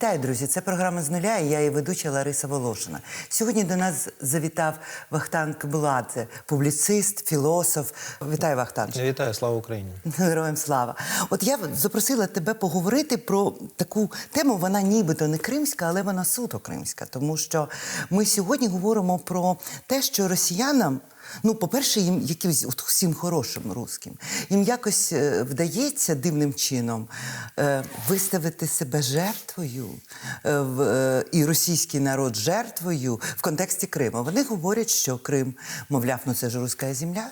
Вітаю, друзі! Це програма з нуля. і Я її ведуча Лариса Волошина. Сьогодні до нас завітав Вахтан Кабуладзе, публіцист, філософ. Вітаю, Вахтан. Вітаю, слава Україні. Героям слава. От я запросила тебе поговорити про таку тему. Вона нібито не кримська, але вона суто кримська. Тому що ми сьогодні говоримо про те, що росіянам. Ну, по-перше, їм якимось от всім хорошим русським, їм якось е, вдається дивним чином е, виставити себе жертвою е, і російський народ жертвою в контексті Криму. Вони говорять, що Крим, мовляв, ну це ж руська земля.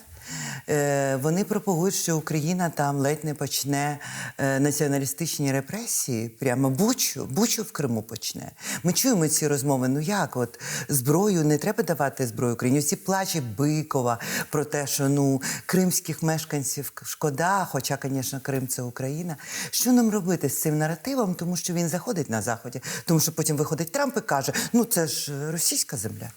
Е, Вони пропагують, що Україна там ледь не почне е, націоналістичні репресії, прямо бучу, бучу в Криму почне. Ми чуємо ці розмови. Ну як, от зброю не треба давати зброю Україні. Ці плачі Бикова про те, що ну кримських мешканців шкода, хоча, звісно, Крим це Україна. Що нам робити з цим наративом? Тому що він заходить на заході, тому що потім виходить Трамп і каже: ну це ж е, російська земля.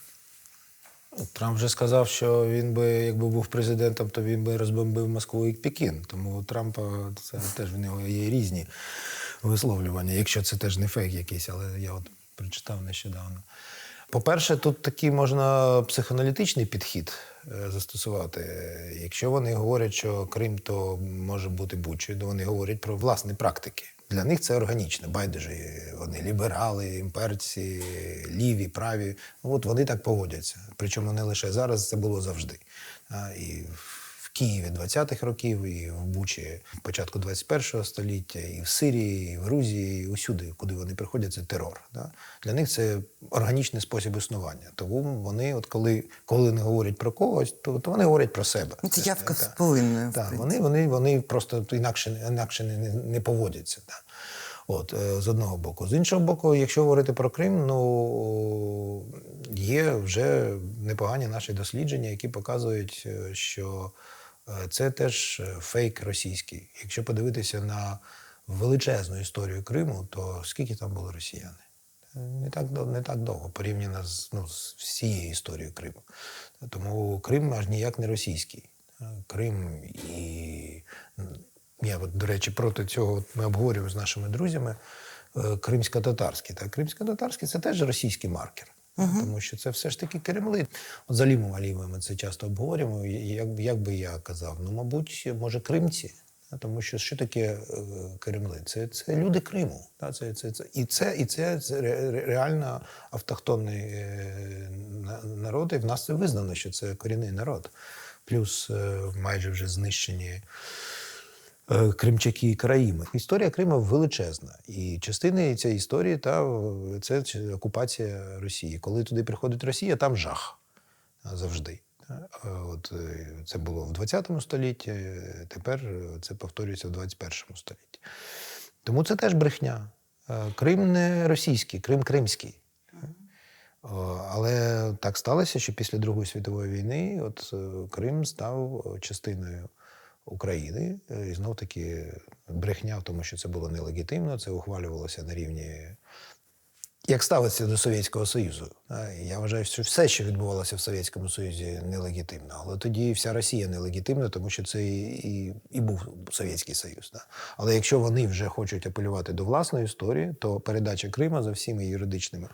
Трамп вже сказав, що він би, якби був президентом, то він би розбомбив Москву і Пекін. Тому у Трампа це теж в нього є різні висловлювання, якщо це теж не фейк якийсь, але я от прочитав нещодавно. По-перше, тут такий можна психоаналітичний підхід е, застосувати. Якщо вони говорять, що Крим то може бути бучою, то вони говорять про власні практики. Для них це органічно. Байдуже вони ліберали, імперці, ліві, праві. Ну, От вони так поводяться. Причому не лише зараз, це було завжди. І Києві 20-х років, і в Бучі початку 21-го століття, і в Сирії, і в Грузії, і усюди, куди вони приходять, це терор. Да? Для них це органічний спосіб існування. Тому вони, от коли, коли не говорять про когось, то, то вони говорять про себе. Ну, це явка з повинною. Так, вони, вони, вони просто інакше, інакше не, не, поводяться. Так. От, е, з одного боку. З іншого боку, якщо говорити про Крим, ну є вже непогані наші дослідження, які показують, е, що це теж е, фейк російський. Якщо подивитися на величезну історію Криму, то скільки там було росіяни? Е, Не так, не так довго, порівняно з, ну, з всією історією Криму. Тому Крим аж ніяк не російський. Е, Крим і я, от, до речі, проти цього ми обговорюємо з нашими друзями е, кримсько-татарський. Кримсько-татарський це теж російський маркер. Тому що це все ж таки Кремли. От з Алімом Алімом ми це часто обговорюємо. Як, як би я казав, ну, мабуть, може, кримці. Тому що що таке е, Кремли? Це, це люди Криму. Це, це, це, і це, і це, це ре- ре- реально автохтонний е, народ, і в нас це визнано, що це корінний народ. Плюс е, майже вже знищені кримчаки і країми. Історія Криму величезна. І частини цієї історії та е, це окупація Росії. Коли туди приходить Росія, там жах завжди. Е, От е, це було в 20 столітті, е, тепер е, це повторюється в 21 столітті. Тому це теж брехня. Е, Крим не російський, Крим кримський. Але так сталося, що після Другої світової війни от е, Крим став е, частиною України. Е, І знов таки брехня в тому, що це було нелегітимно, це ухвалювалося на рівні. Як ставиться до Совєтського Союзу? Я вважаю, що все, що відбувалося в Совєтському Союзі, нелегітимно. Але тоді вся Росія нелегітимна, тому що це і, і, і був Совєтський Союз. Але якщо вони вже хочуть апелювати до власної історії, то передача Крима за всіми юридичними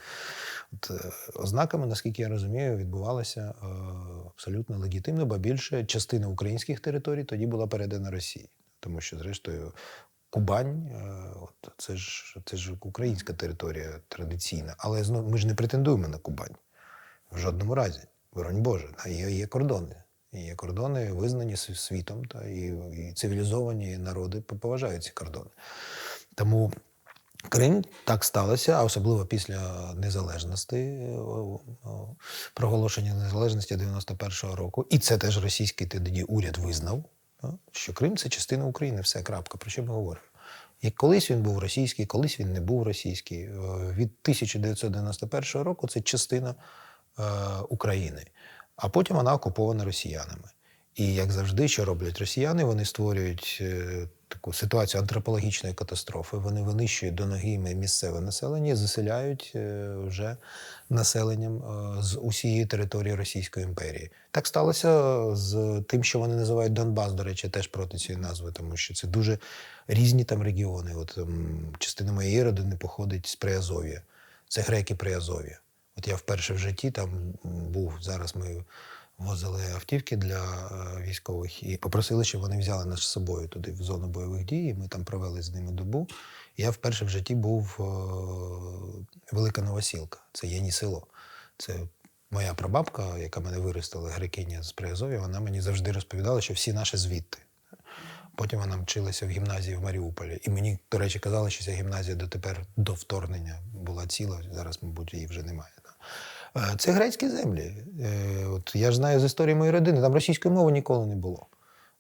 от, е, ознаками, наскільки я розумію, відбувалася е, абсолютно легітимно, бо більше частина українських територій тоді була передана Росії. Тому що, зрештою, Кубань, е, от, це, ж, це ж українська територія традиційна. Але знов ми ж не претендуємо на Кубань. В жодному разі. Боронь Боже, та, є, є кордони. І Є кордони визнані світом, та, і, і цивілізовані народи поважають ці кордони. Тому Крим так сталося, а особливо після незалежності, проголошення незалежності 91-го року. І це теж російський тоді уряд визнав, що Крим це частина України, все крапка. Про що ми говоримо? І колись він був російський, колись він не був російський. Від 1991 року це частина е, України, а потім вона окупована росіянами. І як завжди, що роблять росіяни, вони створюють е, таку ситуацію антропологічної катастрофи. Вони винищують до ноги місцеве населення і заселяють е, вже населенням е, з усієї території Російської імперії. Так сталося з тим, що вони називають Донбас, до речі, теж проти цієї назви, тому що це дуже різні там регіони. От ем, частина моєї родини походить з Приазов'я. Це греки Приазов'я. От я вперше в житті там був. Зараз ми возили автівки для е, військових і попросили, щоб вони взяли нас з собою туди в зону бойових дій. І ми там провели з ними добу. Я вперше в житті був е, Велика Новосілка, це Яні село. Це моя прабабка, яка мене виростила, грекиня з Приазов'я, вона мені завжди розповідала, що всі наші звідти. Потім вона вчилася в гімназії в Маріуполі. І мені, до речі, казали, що ця гімназія дотепер до вторгнення була ціла. Зараз, мабуть, її вже немає. Е, Це грецькі землі. Е, От я ж знаю з історії моєї родини, там російської мови ніколи не було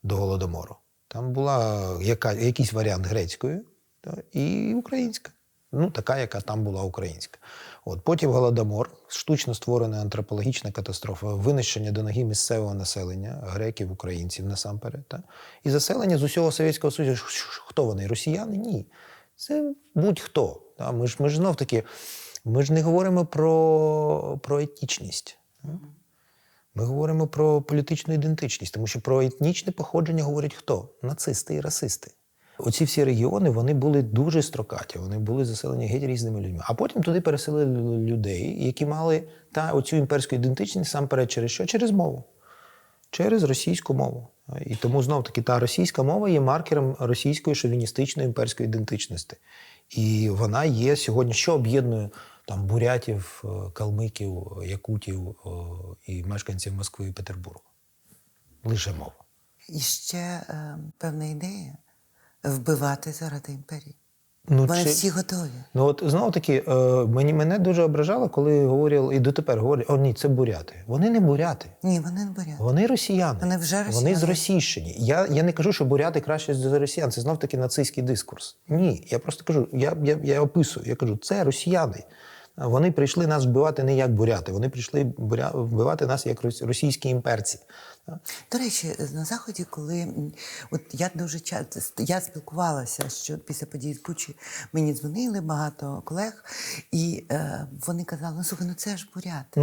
до Голодомору. Там була яка, якийсь варіант грецької і українська. Ну, така, яка там була українська. От потім голодомор, штучно створена антропологічна катастрофа, винищення до ноги місцевого населення, греків, українців насамперед. Та? І заселення з усього Совєтського Союзу. Хто вони? Росіяни? Ні. Це будь-хто. Ми ж ми ж знов таки, ми ж не говоримо про, про етнічність. Ми говоримо про політичну ідентичність, тому що про етнічне походження говорять хто? Нацисти і расисти. Оці всі регіони вони були дуже строкаті, вони були заселені геть різними людьми. А потім туди переселили людей, які мали та оцю імперську ідентичність сам перед через що? Через мову. Через російську мову. І тому знов таки та російська мова є маркером російської шовіністичної імперської ідентичності. І вона є сьогодні, що об'єднує там бурятів, е, калмиків, якутів е, і мешканців Москви і Петербургу. Лише мова. І ще е, певна ідея вбивати заради імперії. Ну, Вони чи- всі готові. Ну от знову таки, е, мені мене дуже ображало, коли говорили, і дотепер говорять, о ні, це буряти. Вони не буряти. Ні, вони не борять. Вони росіяни. Вони вже Вони росіяни. зросійщені. Я, я не кажу, що буряти краще за росіян. Це знов таки нацистський дискурс. Ні, я просто кажу, я, я, я описую, я кажу, це росіяни. Вони прийшли нас вбивати не як буряти, вони прийшли вбивати нас як рос- російські імперці. До речі, на заході, коли от я дуже часто я спілкувалася, що після подій в Бучі мені дзвонили багато колег, і е, вони казали: ну слухай, ну це ж буряти.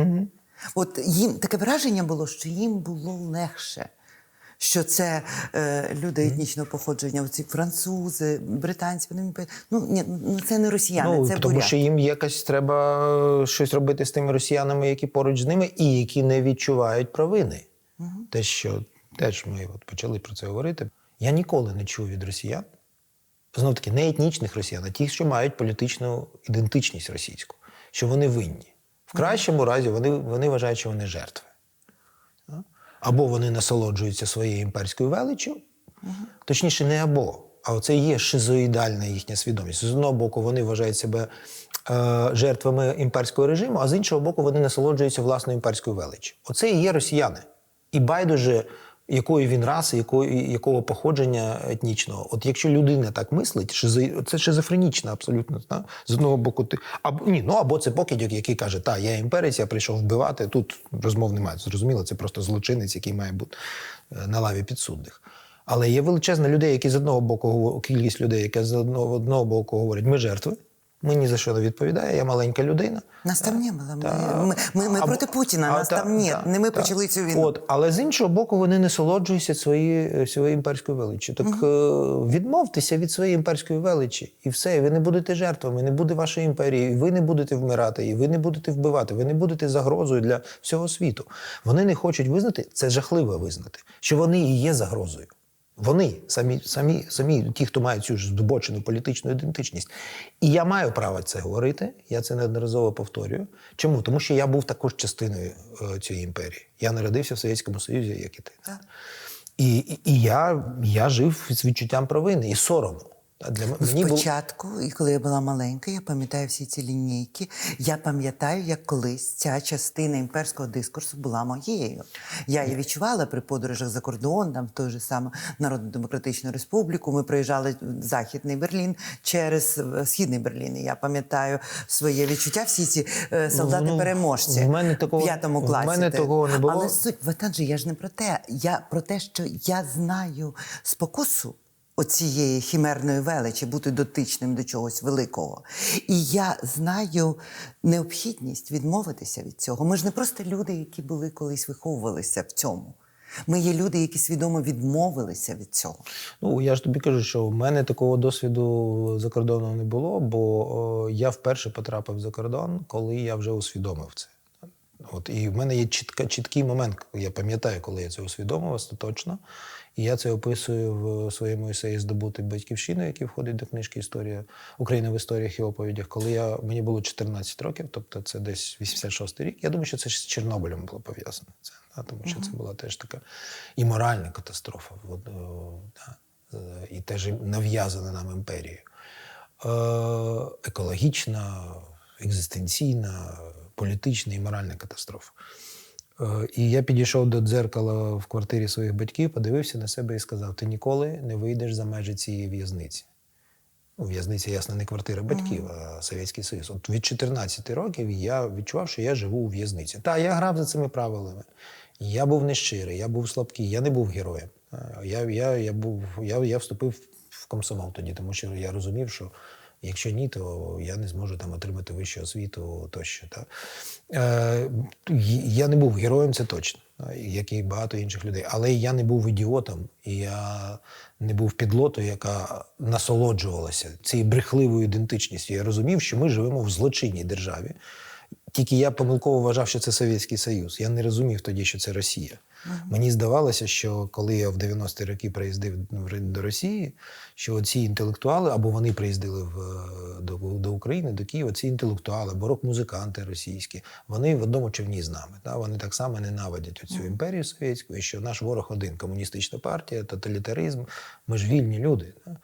От їм таке враження було, що їм було легше. Що це е, люди етнічного походження, оці французи, британці, вони мені ну ні, ну це не росіяни, ну, це тому буряти. що їм якось треба е, щось робити з тими росіянами, які поруч з ними, і які не відчувають провини. Те, що теж ми от почали про це говорити. Я ніколи не чув від росіян, знов таки, не етнічних росіян, а ті, що мають політичну ідентичність російську, що вони винні. В кращому разі вони, вони вважають, що вони жертви. Або вони насолоджуються своєю імперською величчю, точніше, не або. А оце і є шизоїдальна їхня свідомість. З одного боку, вони вважають себе е, жертвами імперського режиму, а з іншого боку, вони насолоджуються власною імперською величчю. Оце і є росіяни. І байдуже, якої він раси, якої, якого походження етнічного. От якщо людина так мислить, шизо, це шизофренічно абсолютно. Та? З одного боку, ти або ні, ну або це покидьок, який каже, та я імперець, я прийшов вбивати. Тут розмов немає. Зрозуміло, це просто злочинець, який має бути е, на лаві підсудних. Але є величезна людей, які з одного боку кількість людей, які з одного, одного боку говорять, ми жертви. Ми ні за що не відповідає, я маленька людина. Нас там не було. Та- ми, ми, ми або- проти Путіна, а, нас та- там ні. та- не ми та. почали цю війну. От, але з іншого боку, вони насолоджуються своєю своєю імперською величчю. Так е, відмовтеся від своєї імперської величі, і все, і ви не будете жертвами, не буде вашої імперії, і ви не будете вмирати, і ви не будете вбивати, ви не будете загрозою для всього світу. Вони не хочуть визнати, це жахливо визнати, що вони і є загрозою. Вони самі, самі, самі ті, хто мають цю ж здобочену політичну ідентичність. І я маю право це говорити. Я це неодноразово повторюю. Чому? Тому що я був також частиною е, цієї імперії. Я народився в Совєтському Союзі, як і ти. І, і, і я, я жив з відчуттям провини і сорому. Для мені було... Спочатку, і коли я була маленька, я пам'ятаю всі ці лінійки. Я пам'ятаю, як колись ця частина імперського дискурсу була моєю. Я її відчувала при подорожах за кордон, там в той же саме Народну Демократичну Республіку. Ми проїжджали в Західний Берлін через Східний Берлін. І я пам'ятаю своє відчуття. Всі ці е, солдати-переможці Ну, в мене такого- в п'ятому в класі. мене те. такого не було. Але суть Ватанже, я ж не про те. Я про те, що я знаю спокусу оцієї хімерної величі, бути дотичним до чогось великого. І я знаю необхідність відмовитися від цього. Ми ж не просто люди, які були колись виховувалися в цьому. Ми є люди, які свідомо відмовилися від цього. Ну, я ж тобі кажу, що в мене такого досвіду за кордоном не було, бо о, я вперше потрапив за кордон, коли я вже усвідомив це. От, і в мене є чітка, чіткий момент, я пам'ятаю, коли я це усвідомив остаточно. І я це описую в своєму есеї Здобути батьківщину, який входить до книжки Історія України в історіях і оповідях. Коли я, мені було 14 років, тобто це десь 86 рік. Я думаю, що це з Чорнобилем було пов'язано. Це, да, тому що це була теж така і моральна катастрофа. Да, і теж нав'язана нам імперією. Е, екологічна, екзистенційна, політична і моральна катастрофа. Е, І я підійшов до дзеркала в квартирі своїх батьків, подивився на себе і сказав: ти ніколи не вийдеш за межі цієї в'язниці. Ну, в'язниця, ясно, не квартира батьків, а Совєтський Союз. От від 14 років я відчував, що я живу у в'язниці. Та, я грав за цими правилами. Я був нещирий, я був слабкий, я не був героєм. Е, Я, я, я, був, я, я вступив в комсомол тоді, тому що я розумів, що якщо ні, то я не зможу там отримати вищу освіту тощо. Та. Е, я не був героєм, це точно, як і багато інших людей. Але я не був ідіотом, і я не був підлотою, яка насолоджувалася цією брехливою ідентичністю. Я розумів, що ми живемо в злочинній державі. Тільки я помилково вважав, що це Совєтський Союз. Я не розумів тоді, що це Росія. Мені здавалося, що коли я в 90-ті роки приїздив до Росії, що ці інтелектуали, або вони приїздили в, е, до, до України, до Києва, ці інтелектуали, або рок-музиканти російські, вони в одному човні з нами. Та? Вони так само ненавидять оцю імперію совєтську, і що наш ворог один комуністична партія, тоталітаризм. Ми ж вільні люди. Та?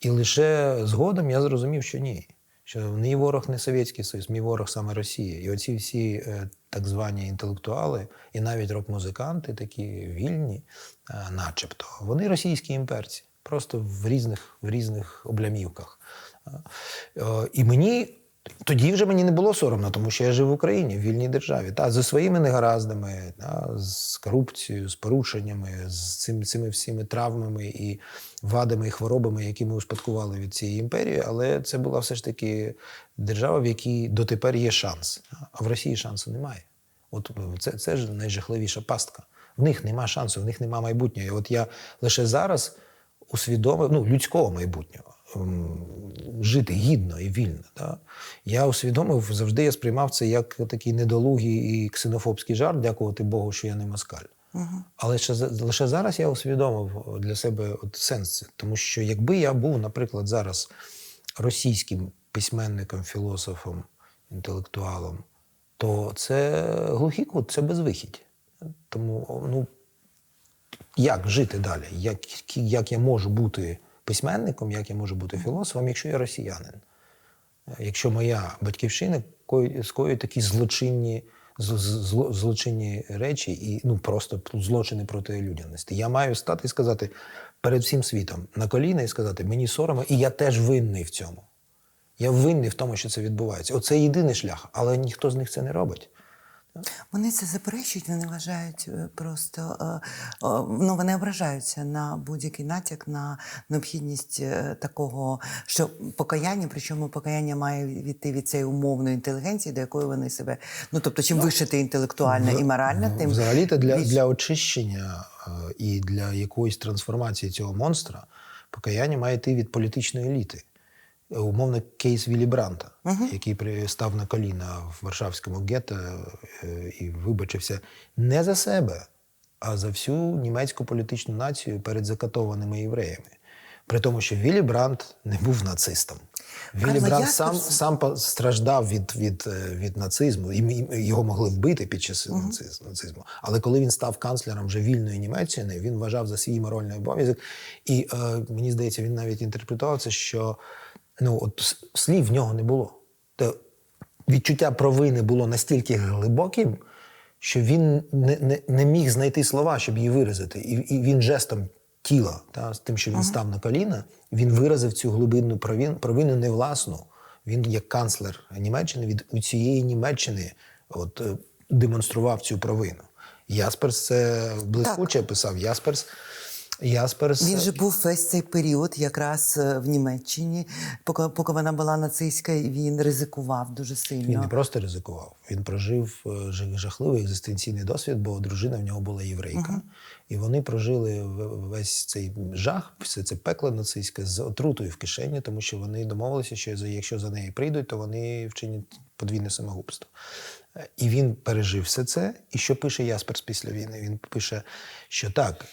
І лише згодом я зрозумів, що ні. Що мій ворог не Совєтський Союз, мій ворог саме Росія. І оці всі е, так звані інтелектуали, і навіть рок-музиканти, такі вільні, е, начебто, вони російські імперці, просто в різних, в різних облямівках. Е, і мені тоді вже мені не було соромно, тому що я жив в Україні, в вільній державі. Та, зі своїми негараздами, та, з корупцією, з порушеннями, з цим, цими всіми травмами і вадами і хворобами, які ми успадкували від цієї імперії. Але це була все ж таки держава, в якій дотепер є шанс. А в Росії шансу немає. От це, це ж найжахливіша пастка. В них нема шансу, в них нема майбутнього. І от я лише зараз усвідомив ну, людського майбутнього. Ем, Жити гідно і вільно. Да? Я усвідомив, завжди я сприймав це як такий недолугий і ксенофобський жарт, дякувати Богу, що я не москаль. Але ще, лише зараз я усвідомив для себе от сенс. Тому що якби я був, наприклад, зараз російським письменником, філософом, інтелектуалом, то це глухий кут, це безвихідь. Тому ну, як жити далі? Як, як я можу бути письменником, як я можу бути філософом, якщо я росіянин? Якщо моя батьківщина скоює такі злочинні, злочинні речі і ну, просто злочини проти людяності. Я маю стати і сказати перед всім світом на коліна і сказати, мені соромно, і я теж винний в цьому. Я винний в тому, що це відбувається. Оце єдиний шлях, але ніхто з них це не робить. Вони це заперечують, вони вважають е, просто, е, ну вони ображаються на будь-який натяк на необхідність е, такого, що покаяння, причому покаяння має відійти від цієї умовної інтелігенції, до якої вони себе. Ну тобто, чим вище ти інтелектуальна і моральна, тим Взагалі-то для, для очищення і для якоїсь трансформації цього монстра покаяння має йти від політичної еліти. Умовно, кейс Віллі Бранта, який став на коліна в Варшавському гетто е, і вибачився не за себе, а за всю німецьку політичну націю перед закатованими євреями. При тому, що Віллі Брант не був нацистом. Віллі Карла Брандт сам, сам страждав від, від, е, від нацизму, і його могли вбити під час нациз- нацизму. Але коли він став канцлером вже вільної Німеччини, він вважав за свій моральний обов'язок. І е, мені здається, він навіть інтерпретував це, що ну, от слів в нього не було. Те відчуття провини було настільки глибоким, що він не, не, не міг знайти слова, щоб її виразити. І, і він жестом тіла, та, з тим, що він став на коліна, він виразив цю глибинну провину, провину не власну. Він, як канцлер Німеччини, від у цієї Німеччини от, е, демонстрував цю провину. Ясперс це блискуче писав. Ясперс. Ясперс Він же був весь цей період якраз е, в Німеччині, поки, поки вона була нацистська, він ризикував дуже сильно. Він не просто ризикував, він прожив е, жахливий екзистенційний досвід, бо дружина в нього була єврейка. І вони прожили весь цей жах, все це пекло нацистське з отрутою в кишені, тому що вони домовилися, що якщо за неї прийдуть, то вони вчинять подвійне самогубство. Е, І він пережив все це. І що пише Ясперс після війни? Він пише, що так,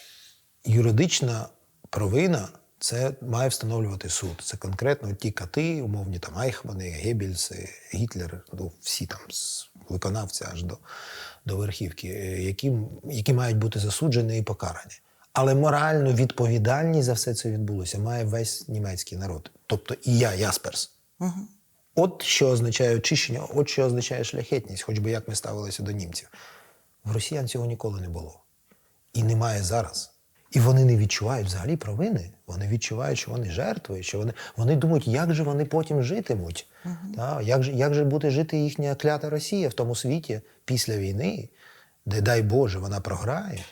юридична провина це має встановлювати суд. Це конкретно ті кати, умовні там Айхмани, Геббельси, Гітлер, ну, всі там з виконавці аж до, до верхівки, е, які, які мають бути засуджені і покарані. Але моральну відповідальність за все це відбулося має весь німецький народ. Тобто і я, Ясперс. От що означає очищення, от що означає шляхетність, хоч би як ми ставилися до німців. В росіян цього ніколи не було. І немає зараз. І вони не відчувають взагалі провини. Вони відчувають, що вони жертви, що вони, вони думають, як же вони потім житимуть. Та? Як, же, як же буде жити їхня клята Росія в тому світі після війни, де, дай Боже, вона програє.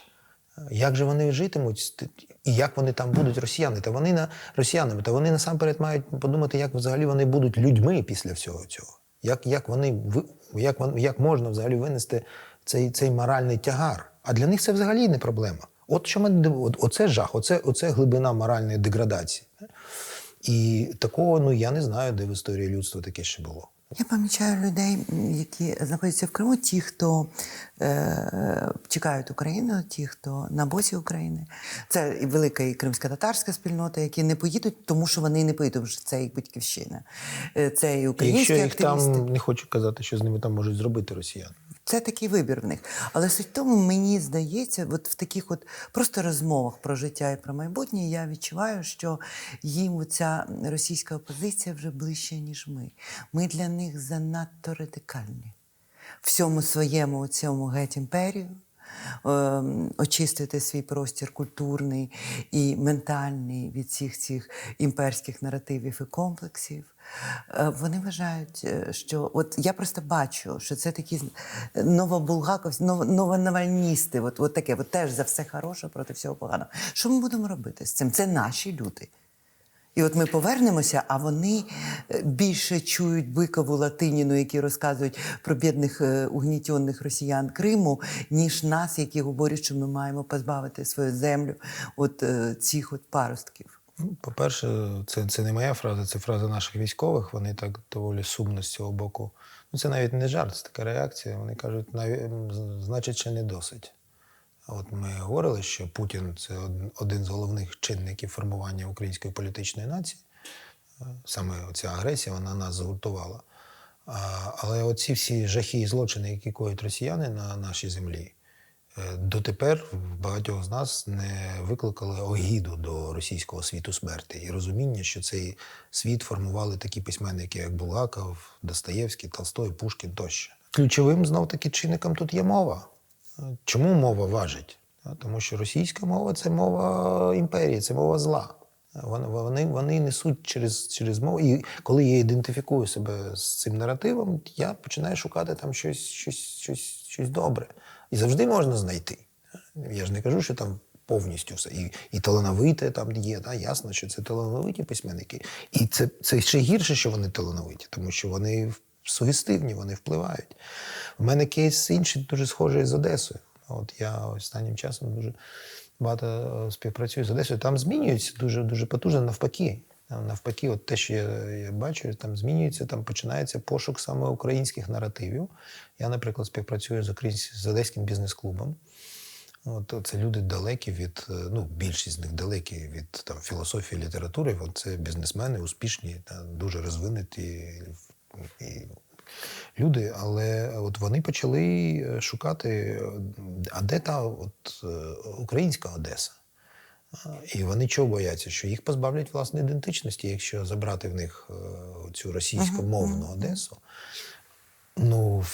Як же вони житимуть, і як вони там будуть росіяни? Та вони на росіянами, та вони насамперед мають подумати, як взагалі вони будуть людьми після всього цього. Як, як, вони, як, як можна взагалі винести цей, цей моральний тягар? А для них це взагалі не проблема. От що мене див- от, оце жах, оце, оце глибина моральної деградації. І такого, ну я не знаю, де в історії людства таке ще було. Я помічаю людей, які знаходяться в Криму, ті, хто е, чекають Україну, ті, хто на боці України. Це і велика і кримська татарська спільнота, які не поїдуть, тому що вони не поїдуть, тому що це їх батьківщина. Е, Це і І якщо їх активісти. там не хочу казати, що з ними там можуть зробити росіяни. Це такий вибір в них. Але суть тому, мені здається, от в таких от просто розмовах про життя і про майбутнє я відчуваю, що їм ця російська опозиція вже ближче, ніж ми. Ми для них занадто радикальні. Всьому своєму цьому геть імперію. Ем, Очистити свій простір культурний і ментальний від всіх цих імперських наративів і комплексів. Е, Вони вважають, е, що от я просто бачу, що це такі новобулгаковські, новонавальністи, от, от таке, от теж за все хороше проти всього поганого. Що ми будемо робити з цим? Це наші люди. І от ми повернемося, а вони е, більше чують бикову латиніну, які розказують про бідних е, угнітьонних росіян Криму, ніж нас, які говорять, що ми маємо позбавити свою землю от е, цих от паростків. Ну, По-перше, це, це не моя фраза, це фраза наших військових. Вони так доволі сумно з цього боку. Ну, це навіть не жарт, це така реакція. Вони кажуть, значить, ще не досить. От ми говорили, що Путін це один з головних чинників формування української політичної нації. Е, Саме ця агресія вона нас згуртувала. Але оці всі жахи і злочини, які коють росіяни на нашій землі, е, дотепер багатьох з нас не викликали огіду до російського світу смерті і розуміння, що цей світ формували такі письменники, як Булгаков, Достоєвський, Толстой, Пушкін тощо. Ключовим знов таки чинником тут є мова. Чому мова важить? Тому що російська мова це мова імперії, це мова зла. Вони, вони, несуть через, через мову. І коли я ідентифікую себе з цим наративом, я починаю шукати там щось, щось, щось, щось добре. І завжди можна знайти. Я ж не кажу, що там повністю все. І, і талановите там є. Да? Ясно, що це талановиті письменники. І це, це ще гірше, що вони талановиті, тому що вони сугестивні, вони впливають. У мене кейс інший дуже схожий з Одесою. От я останнім часом дуже багато е, співпрацюю з Одесою. Там змінюється дуже дуже потужно навпаки. Навпаки, от те, що я, я бачу, там змінюється, там починається пошук саме українських наративів. Я, наприклад, співпрацюю з, з одеським бізнес-клубом. От це люди далекі від, е, ну, більшість з них далекі від там, філософії, літератури. От це бізнесмени, успішні, дуже розвинуті і люди. Але от вони почали е, шукати, е, а де та от, е, українська Одеса? І вони чого бояться? Що їх позбавлять власне ідентичності, якщо забрати в них цю російськомовну Одесу. Ну,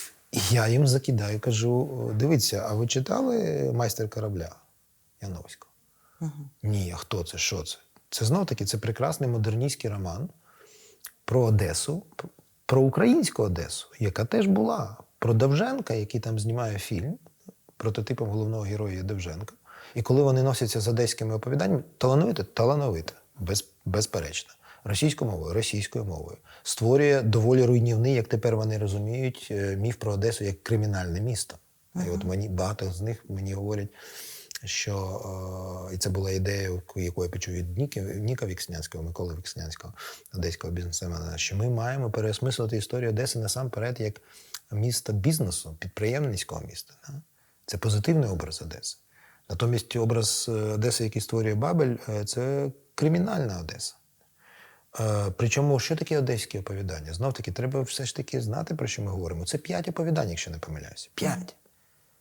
я їм закидаю, кажу: дивіться, а ви читали майстер корабля Яновського? Ні, а хто це? Що це? Це знов таки це прекрасний модерністський роман про Одесу, про українську Одесу, яка теж була, про Довженка, який там знімає фільм. Прототипом головного героя є Довженко. І коли вони носяться з одеськими оповіданнями, талановито, талановито, без, безперечно. Російською мовою, російською мовою. Створює доволі руйнівний, як тепер вони розуміють, е, міф про Одесу як кримінальне місто. І от мені багато з них мені говорять, що е, і це була ідея, яку я почув від Ніки, Ніка Вікснянського, Миколи Вікснянського, одеського бізнесмена, що ми маємо переосмислити історію Одеси насамперед як міста бізнесу, підприємницького міста. Це позитивний образ Одеси. Натомість образ е, Одеси, який створює Бабель, е, це кримінальна Одеса. Причому, що таке одеські оповідання? Знов таки, треба все ж таки знати, про що ми говоримо. Це п'ять оповідань, якщо не помиляюся. П'ять.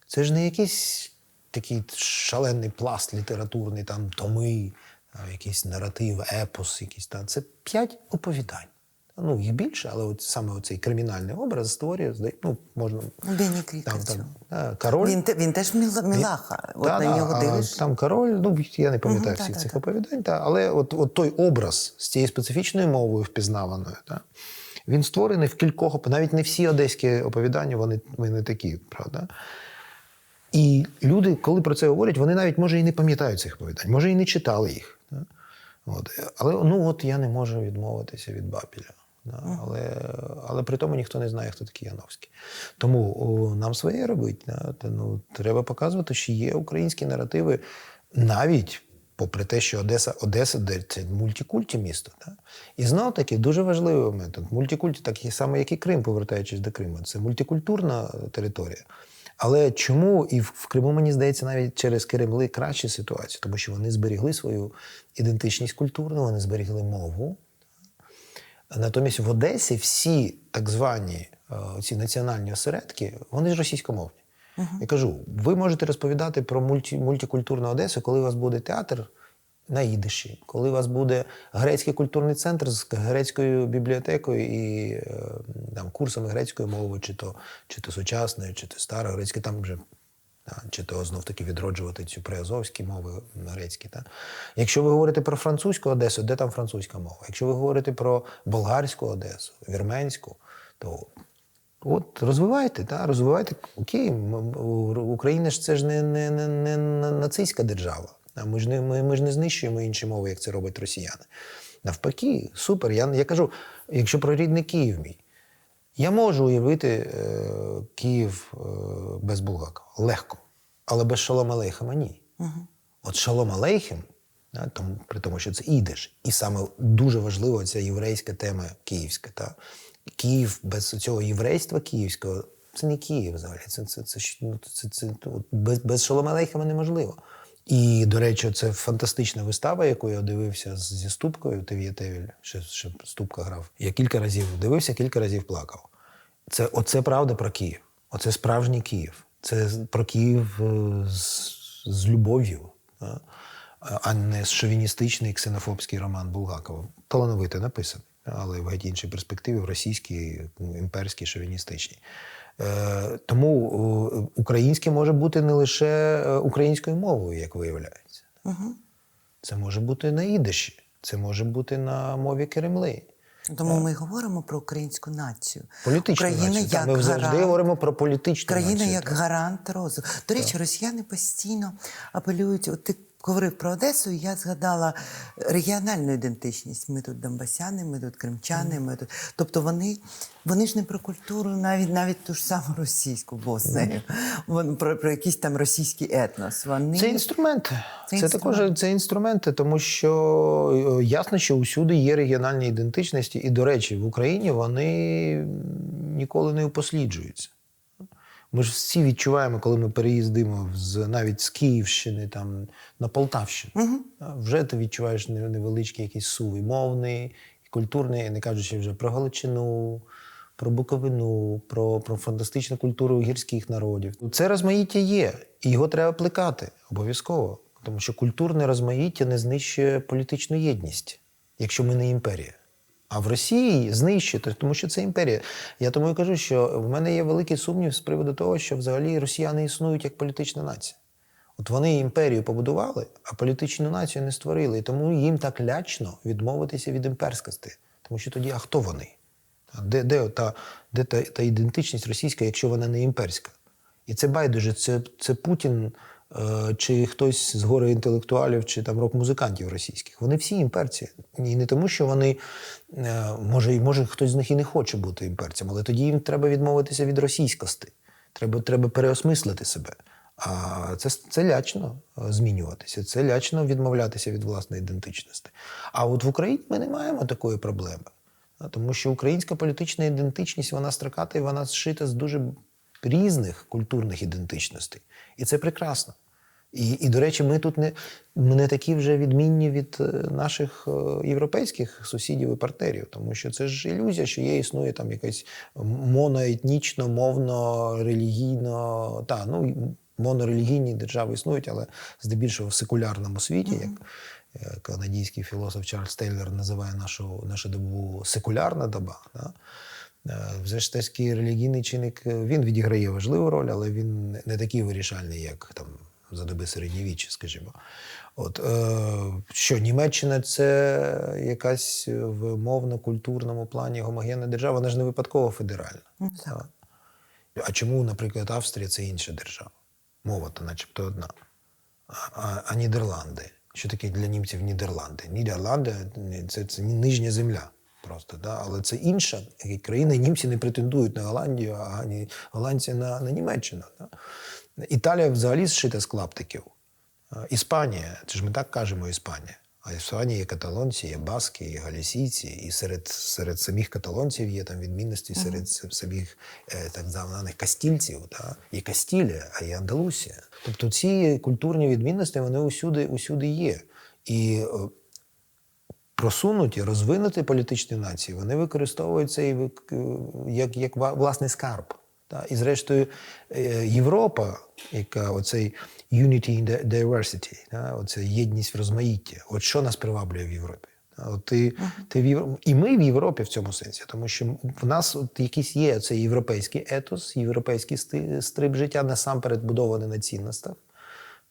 Це ж не якийсь такий шалений пласт літературний, там томи, а, якийсь наратив, епос, якийсь там. Це п'ять оповідань. Ну, їх більше, але от саме оцей кримінальний образ створює, ну, можна. Бені Там, там, да, король. Він, він теж міла- мілаха. От Та, на нього а дивиш. Там король, ну я не пам'ятаю Мгм, всіх та, цих та. оповідань, та, але от, от той образ з цією специфічною мовою впізнаваною, та, він створений в кількох, навіть не всі одеські оповідання, вони, вони такі, правда. І люди, коли про це говорять, вони навіть може і не пам'ятають цих оповідань, може і не читали їх. От. Але ну от я не можу відмовитися від Бабіля. Да? Але, але при тому ніхто не знає, хто такий Яновський. Тому о, нам своє робить. Да? Та, ну, треба показувати, що є українські наративи навіть. Попри те, що Одеса, Одеса де це мультикульті місто. Да? І знов таки дуже важливий момент. Мультикульті, так саме, як і Крим, повертаючись до Криму. Це мультикультурна територія. Але чому і в Криму, мені здається, навіть через Кремли краща ситуація, тому що вони зберігли свою ідентичність культурну, вони зберігли мову. Натомість в Одесі всі так звані е, ці національні осередки, вони ж російськомовні. Я кажу, ви можете розповідати про мульті, мультикультурну Одесу, коли у вас буде театр на ідиші, коли у вас буде грецький культурний центр з грецькою бібліотекою і е, там, курсами грецької мови, чи то, чи то сучасної, чи то старогрецької, там вже чи то знов таки відроджувати цю приазовські мови грецькі. Та. Якщо ви говорите про французьку Одесу, де там французька мова? Якщо ви говорите про болгарську Одесу, вірменську, то от розвивайте, та, розвивайте. Окей, Україна ж це ж не, не, не, не нацистська держава. Ми ж не ми, ми ж не знищуємо інші мови, як це роблять росіяни. Навпаки, супер. Я, я кажу, якщо про рідний Київ мій, я можу уявити е, Київ е, без Булгакова. Легко. Але без Шалома Алейхема ні. От Шалом Алейхем, да, тому, при тому, що це ідиш, і саме дуже важлива ця єврейська тема київська. Та? Київ без цього єврейства київського це не Київ взагалі. Це, це, це, ну, це, це, от без, без Шалома Алейхема неможливо. І, до речі, це фантастична вистава, яку я дивився зі Ступкою Тев'є Тевіль, ще, ще Ступка грав. Я кілька разів дивився, кілька разів плакав. Це оце правда про Київ. Оце справжній Київ. Це про Київ е, з, з любов'ю, а не шовіністичний ксенофобський роман Булгакова. Талановито написаний, але в геть іншій перспективі, в російській, імперській, шовіністичній. Е, тому українське може бути не лише е, українською мовою, як виявляється. Це може бути на ідиші, це може бути на мові Кремли. Тому ми говоримо про українську націю. Політичну Україна націю. Так, як Ми завжди говоримо про політичну Країна націю. як так. гарант розвитку. До речі, росіяни постійно апелюють. От ти говорив про Одесу, і я згадала регіональну ідентичність. Ми тут донбасяни, ми тут кримчани, ми тут. Тобто вони, вони ж не про культуру, навіть навіть ту ж саму російську Боснею, Вони про, про якийсь там російський етнос. Вони Це інструменти. Це Це, також інструменти. це інструменти, тому що е, ясно, що усюди є регіональні ідентичності, і, до речі, в Україні вони ніколи не упосліджуються. Ми ж всі відчуваємо, коли ми переїздимо з навіть з Київщини там на Полтавщину. А Вже ти відчуваєш невеличкий якийсь сув і мовний, і культурний, не кажучи вже про Галичину, про Буковину, про, про фантастичну культуру гірських народів. Це розмаїття є, і його треба плекати обов'язково. Тому що культурне розмаїття не знищує політичну єдність, якщо ми не імперія. А в Росії знищити, тому що це імперія. Я тому і кажу, що в мене є великий сумнів з приводу того, що взагалі росіяни існують як політична нація. От вони імперію побудували, а політичну націю не створили. І тому їм так лячно відмовитися від імперськості. Тому що тоді, а хто вони? Де, де, та, де та, та ідентичність російська, якщо вона не імперська? І це байдуже, це, це Путін чи хтось з гори інтелектуалів, чи там рок-музикантів російських. Вони всі імперці. І не тому, що вони, е, може, може хтось з них і не хоче бути імперцем, але тоді їм треба відмовитися від російськості. Треба, треба переосмислити себе. А це, це лячно е, змінюватися, це лячно відмовлятися від власної ідентичності. А от в Україні ми не маємо такої проблеми. Тому що українська політична ідентичність, вона строката і вона зшита з дуже різних культурних ідентичностей. І це прекрасно. І, і до речі, ми тут не, ми не такі вже відмінні від е, наших е, європейських сусідів і партнерів, тому що це ж ілюзія, що є існує там якась моноетнічно, мовно, релігійно. Та, ну, монорелігійні держави існують, але здебільшого в секулярному світі, як е, канадійський філософ Чарльз Тейлор називає нашу, нашу добу секулярна доба. Да? Е, Вже ж такий релігійний чинник е, він відіграє важливу роль, але він не такий вирішальний, як там за доби середньовіччя, скажімо. От е, що Німеччина це якась в мовно-культурному плані гомогенна держава, вона ж не випадково федеральна. так. А чому, наприклад, Австрія це інша держава? Мова то начебто одна. А, а, а Нідерланди. Що таке для німців Нідерланди? Нідерланди це, це нижня земля. Просто, да? але це інша країна. і Німці не претендують на Голландію, а ні, голландці на, на Німеччину. Да? Італія взагалі зшита з клаптиків. Іспанія, це ж ми так кажемо Іспанія. А в Іспанії є каталонці, є баски, є галісійці, і серед, серед самих каталонців є там відмінності, серед с- самих е, так званих кастільців. Та? Є Кастілія, а є Андалусія. Тобто ці культурні відмінності вони усюди, усюди є. І е, просунуті, розвинуті політичні нації, вони використовують це як, як власний скарб. Та? І зрештою, е, Європа, яка оцей unity in di- diversity, та? оце єдність в розмаїтті, от що нас приваблює в Європі? От ти, ти в Євро... І ми в Європі в цьому сенсі, тому що в нас от якийсь є цей європейський етос, європейський стрип життя насамперед будований на цінностях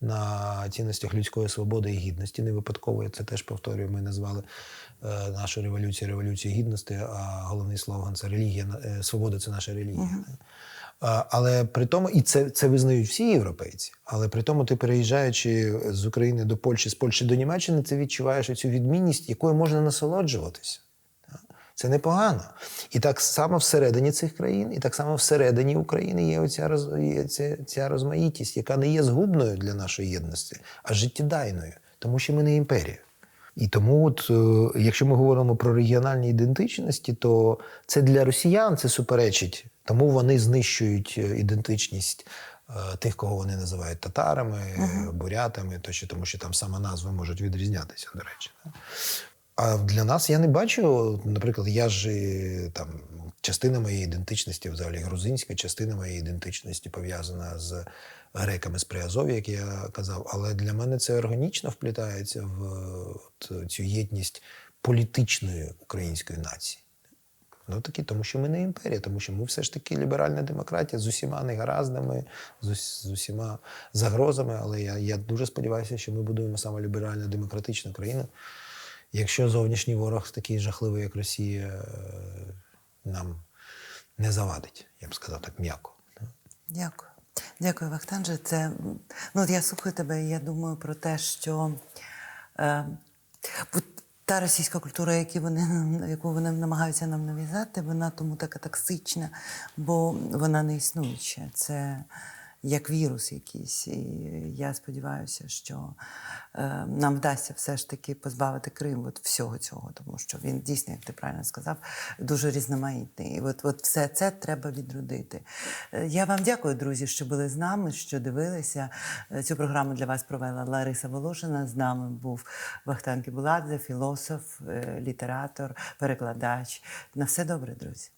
на цінностях людської свободи і гідності. Не випадково я це теж повторюю. Ми назвали е, нашу революцію революцію гідності, а головний слоган це релігія, е, свобода це наша релігія. А, Але при тому, і це, це визнають всі європейці. Але при тому, ти переїжджаючи з України до Польщі, з Польщі до Німеччини, ти відчуваєш цю відмінність, якою можна насолоджуватися. Це непогано. І так само всередині цих країн, і так само всередині України є оця роз, є ця, ця розмаїтість, яка не є згубною для нашої єдності, а життєдайною, тому що ми не імперія. І тому, от, е, якщо ми говоримо про регіональні ідентичності, то це для росіян це суперечить, тому вони знищують е, ідентичність е, тих, кого вони називають татарами, е, бурятами, тощо, тому що там саме назви можуть відрізнятися, до речі. А для нас я не бачу, наприклад, я ж там частина моєї ідентичності, взагалі грузинська, частина моєї ідентичності пов'язана з греками з Приазов'я, як я казав. Але для мене це органічно вплітається в от, цю єдність політичної української нації. Ну такі, тому що ми не імперія, тому що ми все ж таки ліберальна демократія з усіма негараздами, з, ус- з усіма загрозами. Але я, я дуже сподіваюся, що ми будуємо саме ліберальну демократичну країну. Якщо зовнішній ворог такий жахливий, як Росія, е, нам не завадить, я б сказав так м'яко. Дякую. Дякую, Вахтанже. Це ну от я слухаю тебе, і я думаю про те, що е, та російська культура, яку вони, яку вони намагаються нам нав'язати, вона тому така токсична, бо вона не існуюча. Це як вірус якийсь. І я сподіваюся, що е, нам вдасться все ж таки позбавити Крим от всього цього, тому що він дійсно, як ти правильно сказав, дуже різноманітний. І от, от все це треба відродити. Е, Я вам дякую, друзі, що були з нами, що дивилися. Е, Цю програму для вас провела Лариса Волошина. З нами був Вахтан Кібуладзе, філософ, літератор, перекладач. На все добре, друзі.